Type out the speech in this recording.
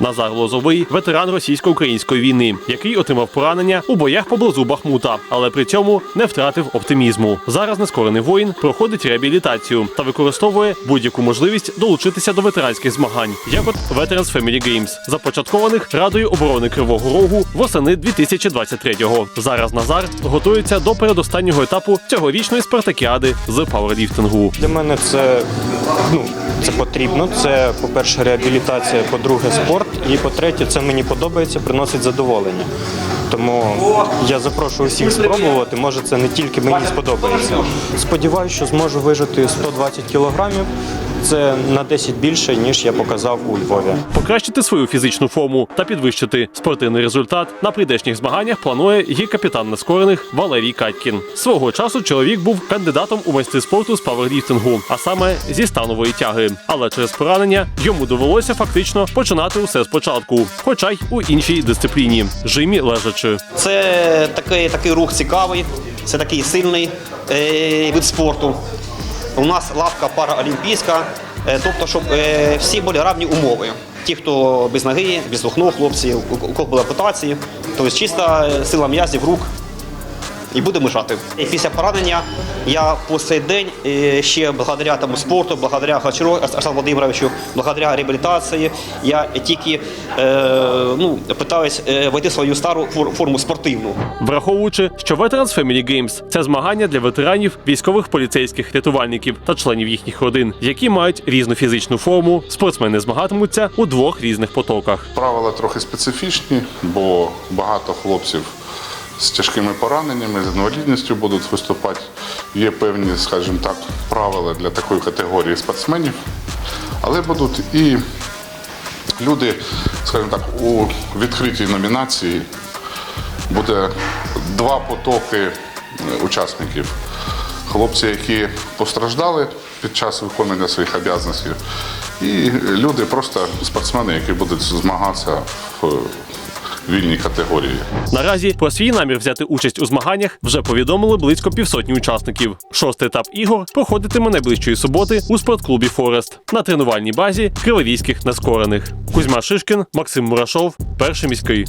Назар Лозовий ветеран російсько-української війни, який отримав поранення у боях поблизу Бахмута, але при цьому не втратив оптимізму. Зараз нескорений воїн проходить реабілітацію та використовує будь-яку можливість долучитися до ветеранських змагань, як от Veterans Family Games, започаткованих Радою оборони Кривого Рогу восени 2023-го. Зараз Назар готується до передостаннього етапу цьогорічної спартакіади з пауерліфтингу. Для мене це, ну, це потрібно. Це, по-перше, реабілітація, по-друге, спорт. І по-третє, це мені подобається, приносить задоволення. Тому я запрошую всіх спробувати. Може, це не тільки мені сподобається. Сподіваюся, що зможу вижити 120 кілограмів. Це на 10 більше, ніж я показав у Львові. Покращити свою фізичну форму та підвищити спортивний результат на прийдешніх змаганнях планує і капітан нескорених Валерій Катькін. Свого часу чоловік був кандидатом у майстри спорту з паверліфтингу, а саме зі станової тяги. Але через поранення йому довелося фактично починати усе спочатку, хоча й у іншій дисципліні жимі лежачи. Це такий, такий рух цікавий, це такий сильний е, вид спорту. У нас лавка параолімпійська, е, тобто, щоб е, всі були равні умови. Ті, хто без ноги, без ног, хлопці, у у кого були ампутації, тобто чиста е, сила м'язів рук. І будемо жати. І після поранення я по цей день е, ще благодаря тому спорту, благодаря Гачару Арсену Володимировичу, благодаря реабілітації, я тільки е, ну, питаюсь е, войти в свою стару фор- форму спортивну. Враховуючи, що Veterans Family Games – це змагання для ветеранів, військових поліцейських, рятувальників та членів їхніх родин, які мають різну фізичну форму, спортсмени змагатимуться у двох різних потоках. Правила трохи специфічні, бо багато хлопців з тяжкими пораненнями, з інвалідністю будуть виступати. Є певні, скажімо так, правила для такої категорії спортсменів, але будуть і люди, скажімо так, у відкритій номінації буде два потоки е, учасників. Хлопці, які постраждали під час виконання своїх обов'язків, і люди, просто спортсмени, які будуть змагатися в вільній категорії. Наразі про свій намір взяти участь у змаганнях вже повідомили близько півсотні учасників. Шостий етап ігор проходитиме найближчої суботи у спортклубі Форест на тренувальній базі кривовійських нескорених. Кузьма Шишкін, Максим Мурашов, перший міський.